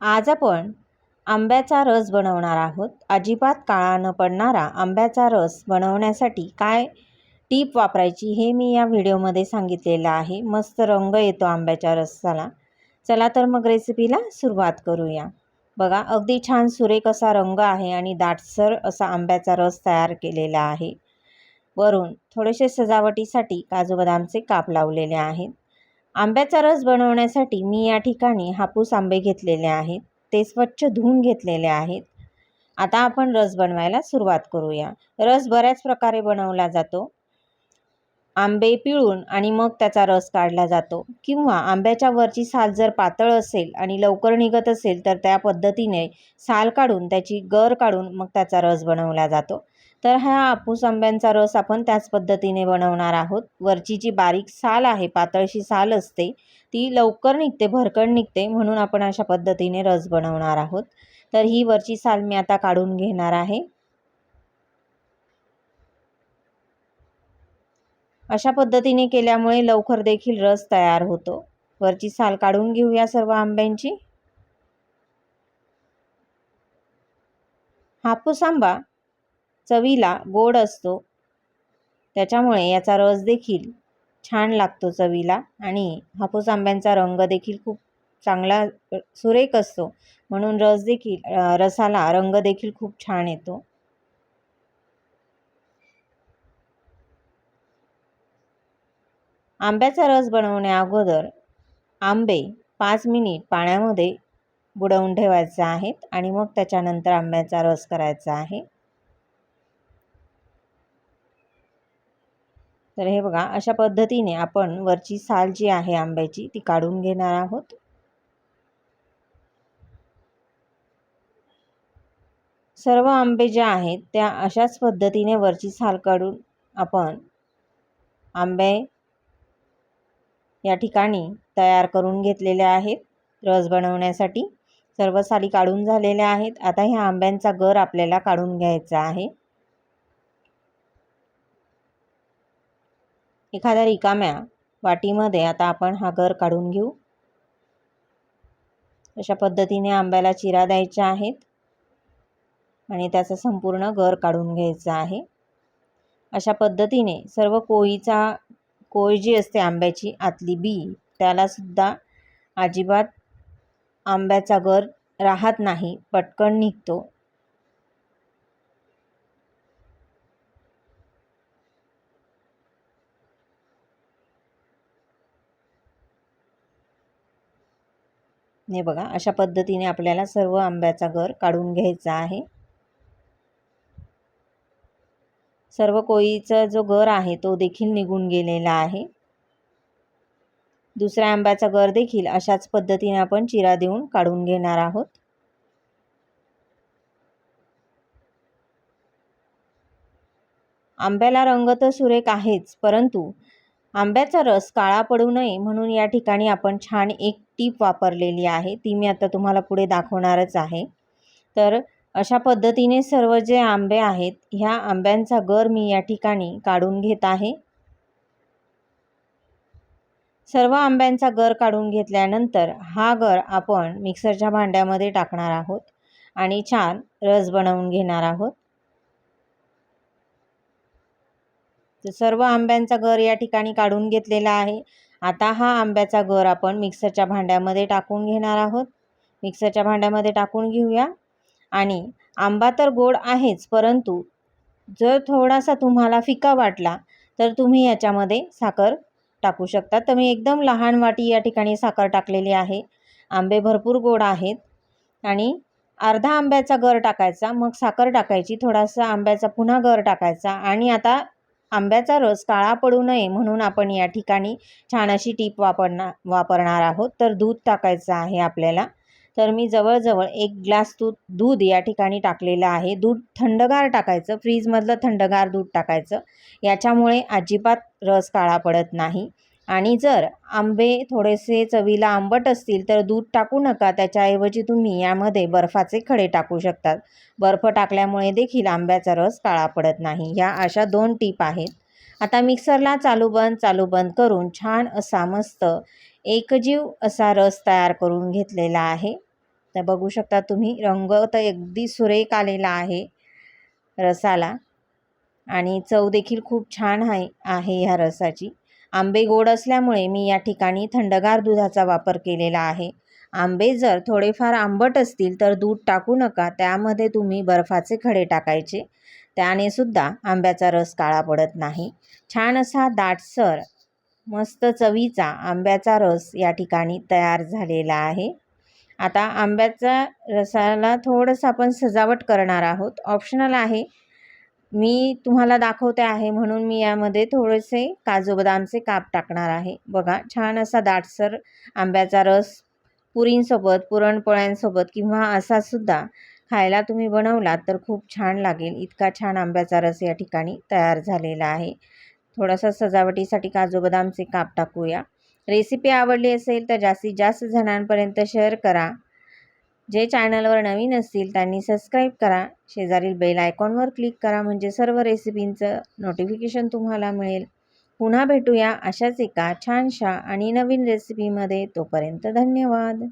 आज आपण आंब्याचा रस बनवणार आहोत. अजिबात काळा न पडणारा आंब्याचा रस बनवण्यासाठी काय टीप वापरायची हे मी या व्हिडिओमध्ये सांगितलेलं आहे. मस्त रंग येतो आंब्याच्या रसाला. चला तर मग रेसिपीला सुरुवात करूया. बघा अगदी छान सुरेख असा रंग आहे आणि दाटसर असा आंब्याचा रस तयार केलेला आहे. वरून थोडेसे सजावटीसाठी काजू बदामचे काप लावलेले आहेत. आंब्याचा रस बनवण्यासाठी मी या ठिकाणी हापूस आंबे घेतलेले आहेत. ते स्वच्छ धुवून घेतलेले आहेत. आता आपण रस बनवायला सुरुवात करूया. रस बऱ्याच प्रकारे बनवला जातो. आंबे पिळून आणि मग त्याचा रस काढला जातो. किंवा आंब्याच्या वरची साल जर पातळ असेल आणि लवकर निघत असेल तर त्या पद्धतीने साल काढून त्याची गर काढून मग त्याचा रस बनवला जातो. तर हा आपूस आंब्यांचा रस आपण त्याच पद्धतीने बनवणार आहोत. वरची जी बारीक साल आहे पातळशी साल असते ती लवकर निघते भरकन निघते म्हणून आपण अशा पद्धतीने रस बनवणार आहोत. तर ही वरची साल मी आता काढून घेणार आहे. अशा पद्धतीने केल्यामुळे लवकर देखील रस तयार होतो. वरची साल काढून घेऊया सर्व आंब्यांची. हापूस आंबा चवीला गोड असतो. त्याच्यामुळे याचा रस देखील छान लागतो चवीला आणि हापूस आंब्यांचा रंग देखील खूप चांगला सुरेख असतो. म्हणून रस देखील रसाला रंग देखील खूप छान येतो. आंब्याचा रस बनवण्या अगोदर आंबे पाच मिनिट पाण्यामध्ये बुडवून ठेवायचे आहेत आणि मग त्याच्यानंतर आंब्याचा रस करायचा आहे. तर हे बघा अशा पद्धतीने आपण वरची साल जी आहे आंब्याची ती काढून घेणार आहोत. सर्व आंबे जे आहेत त्या अशाच पद्धतीने वरची साल काढून आपण आंबे या ठिकाणी तयार करून घेतलेले आहेत रस बनवण्यासाठी. सर्व साली काढून झालेल्या आहेत. आता ह्या आंब्यांचा गर आपल्याला काढून घ्यायचा आहे. एखाद्या रिकाम्या वाटीमध्ये आता आपण हा गर काढून घेऊ. अशा पद्धतीने आंब्याला चिरा द्यायच्या आहेत आणि त्याचा संपूर्ण गर काढून घ्यायचा आहे. अशा पद्धतीने सर्व कोळीचा कोळी जी असते आंब्याची आतली बी त्यालासुद्धा अजिबात आंब्याचा गर राहत नाही पटकन निघतो. हे बघा अशा पद्धतीने आपल्याला सर्व आंब्याचा गर काढून घ्यायचा आहे. सर्व कोळीचा जो गर आहे तो देखील निघून गेलेला आहे. दुसऱ्या आंब्याचा गर देखील अशाच पद्धतीने आपण चिरा देऊन काढून घेणार आहोत. आंब्याला रंग तर सुरेख आहेच परंतु आंब्याचा रस काळा पडू नये म्हणून या ठिकाणी आपण छान एक टीप वापरलेली आहे. ती मी आता तुम्हाला पुढे दाखवणारच आहे. तर अशा पद्धतीने सर्व जे आंबे आहेत ह्या आंब्यांचा गर मी या ठिकाणी काढून घेत आहे. सर्व आंब्यांचा गर काढून घेतल्यानंतर हा गर आपण मिक्सरच्या भांड्यामध्ये टाकणार आहोत आणि छान रस बनवून घेणार आहोत. तर सर्व आंब्यांचा गर या ठिकाणी काढून घेतलेला आहे. आता हा आंब्याचा गर आपण मिक्सरच्या भांड्यामध्ये टाकून घेणार आहोत. मिक्सरच्या भांड्यामध्ये टाकून घेऊया. आणि आंबा तर गोड आहेच परंतु जर थोडासा तुम्हाला फिका वाटला तर तुम्ही याच्यामध्ये साखर टाकू शकता. तर मी एकदम लहान वाटी या ठिकाणी साखर टाकलेली आहे. आंबे भरपूर गोड आहेत. आणि अर्धा आंब्याचा गर टाकायचा मग साखर टाकायची थोडासा आंब्याचा पुन्हा गर टाकायचा. आणि आता आंब्याचा रस काळा पडू नये म्हणून आपण या ठिकाणी छान अशी टीप वापरणार वापरणार आहोत. तर दूध टाकायचं आहे आपल्याला. तर मी जवळजवळ एक ग्लास दूध दूध या ठिकाणी टाकलेलं आहे. दूध थंडगार टाकायचं. फ्रीजमधलं थंडगार दूध टाकायचं. याच्यामुळे अजिबात रस काळा पडत नाही. आणि जर आंबे थोडेसे चवीला आंबट असतील तर दूध टाकू नका. त्याच्याऐवजी तुम्ही यामध्ये बर्फाचे खडे टाकू शकतात. बर्फ टाकल्यामुळे देखील आंब्याचा रस काळा पडत नाही. ह्या अशा दोन टीप आहेत. आता मिक्सरला चालू बंद चालू बंद करून छान असा मस्त एकजीव असा रस तयार करून घेतलेला आहे. तर बघू शकता तुम्ही रंग तर अगदी सुरेख आलेला आहे रसाला. आणि चव देखील खूप छान आहे आहे ह्या रसाची. आंबे गोड असल्यामुळे मी या ठिकाणी थंडगार दुधाचा वापर केलेला आहे. आंबे जर थोडेफार आंबट असतील तर दूध टाकू नका त्यामध्ये तुम्ही बर्फाचे खडे टाकायचे. त्याने सुद्धा आंब्याचा रस काळा पडत नाही. छान असा दाटसर मस्त चवीचा आंब्याचा रस या ठिकाणी तयार झालेला आहे. आता आंब्याचा रसाला थोडंसं आपण सजावट करणार आहोत. ऑप्शनल आहे मी तुम्हाला दाखवते आहे म्हणून मी यामध्ये थोडेसे काजू बदामचे काप टाकणार आहे. बघा छान असा दाटसर आंब्याचा रस पुरींसोबत पुरणपोळ्यांसोबत किंवा असा सुद्धा खायला तुम्ही बनवलात तर खूप छान लागेल. इतका छान आंब्याचा रस या ठिकाणी तयार झालेला आहे. थोडासा सजावटीसाठी काजू बदामचे काप टाकूया. रेसिपी आवडली असेल तर जास्तीत जास्त जणांपर्यंत शेअर करा. जे चॅनलवर नवीन असतील त्यांनी सबस्क्राईब करा. शेजारील बेल आयकॉनवर क्लिक करा म्हणजे सर्व रेसिपींचं नोटिफिकेशन तुम्हाला मिळेल. पुन्हा भेटूया अशाच एका छानशा आणि नवीन रेसिपीमध्ये तोपर्यंत धन्यवाद.